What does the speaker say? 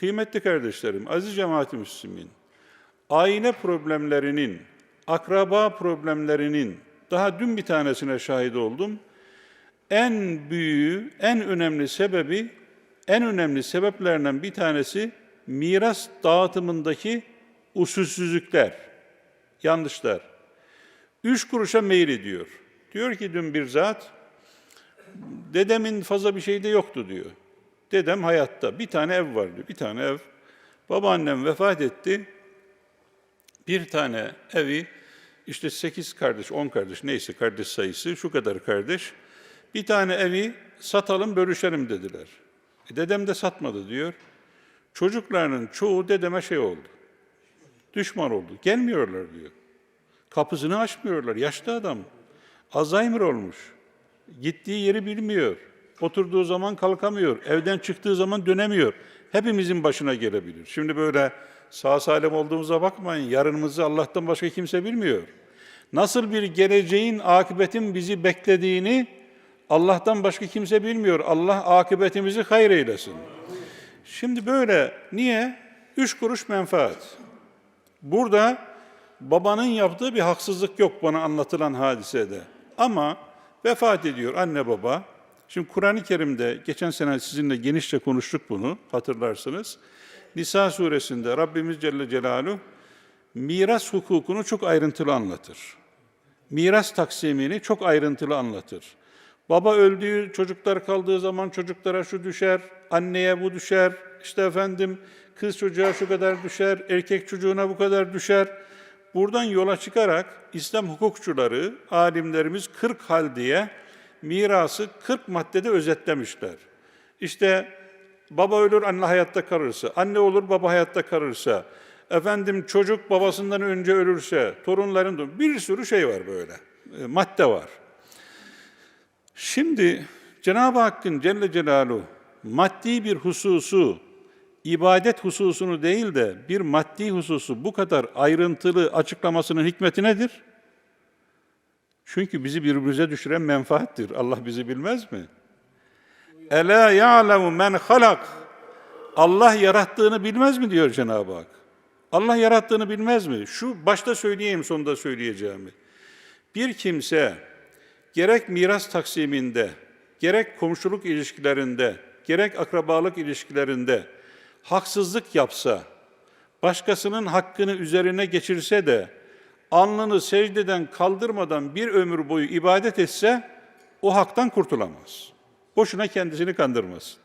Kıymetli kardeşlerim, aziz cemaat-i müslimin, aile problemlerinin, akraba problemlerinin, daha dün bir tanesine şahit oldum. En büyüğü, en önemli sebebi, en önemli sebeplerinden bir tanesi miras dağıtımındaki usulsüzlükler, yanlışlar. Üç kuruşa meyil ediyor. Diyor ki dün bir zat, dedemin fazla bir şeyi de yoktu diyor. Dedem hayatta. Bir tane ev var diyor. Bir tane ev. Babaannem vefat etti. Bir tane evi işte sekiz kardeş, on kardeş neyse kardeş sayısı şu kadar kardeş. Bir tane evi satalım, bölüşelim dediler. E, dedem de satmadı diyor. Çocuklarının çoğu dedeme şey oldu. Düşman oldu. Gelmiyorlar diyor. Kapısını açmıyorlar. Yaşlı adam. Alzheimer olmuş. Gittiği yeri bilmiyor. Oturduğu zaman kalkamıyor. Evden çıktığı zaman dönemiyor. Hepimizin başına gelebilir. Şimdi böyle sağ salim olduğumuza bakmayın. Yarınımızı Allah'tan başka kimse bilmiyor. Nasıl bir geleceğin, akıbetin bizi beklediğini Allah'tan başka kimse bilmiyor. Allah akıbetimizi hayır eylesin. Şimdi böyle niye? Üç kuruş menfaat. Burada babanın yaptığı bir haksızlık yok bana anlatılan hadisede. Ama vefat ediyor anne baba. Şimdi Kur'an-ı Kerim'de geçen sene sizinle genişçe konuştuk bunu hatırlarsınız. Nisa suresinde Rabbimiz Celle Celaluhu miras hukukunu çok ayrıntılı anlatır. Miras taksimini çok ayrıntılı anlatır. Baba öldüğü, çocuklar kaldığı zaman çocuklara şu düşer, anneye bu düşer, işte efendim kız çocuğa şu kadar düşer, erkek çocuğuna bu kadar düşer. Buradan yola çıkarak İslam hukukçuları, alimlerimiz 40 hal diye mirası 40 maddede özetlemişler. İşte baba ölür, anne hayatta kalırsa, anne olur, baba hayatta kalırsa, efendim çocuk babasından önce ölürse, torunların bir sürü şey var böyle, e, madde var. Şimdi Cenab-ı Hakk'ın Celle Celaluhu maddi bir hususu, ibadet hususunu değil de bir maddi hususu bu kadar ayrıntılı açıklamasının hikmeti nedir? Çünkü bizi birbirimize düşüren menfaattir. Allah bizi bilmez mi? Ela ya'lemu men halak. Allah yarattığını bilmez mi diyor Cenab-ı Hak. Allah yarattığını bilmez mi? Şu başta söyleyeyim sonunda söyleyeceğimi. Bir kimse gerek miras taksiminde, gerek komşuluk ilişkilerinde, gerek akrabalık ilişkilerinde haksızlık yapsa, başkasının hakkını üzerine geçirse de alnını secdeden kaldırmadan bir ömür boyu ibadet etse o haktan kurtulamaz. Boşuna kendisini kandırmasın.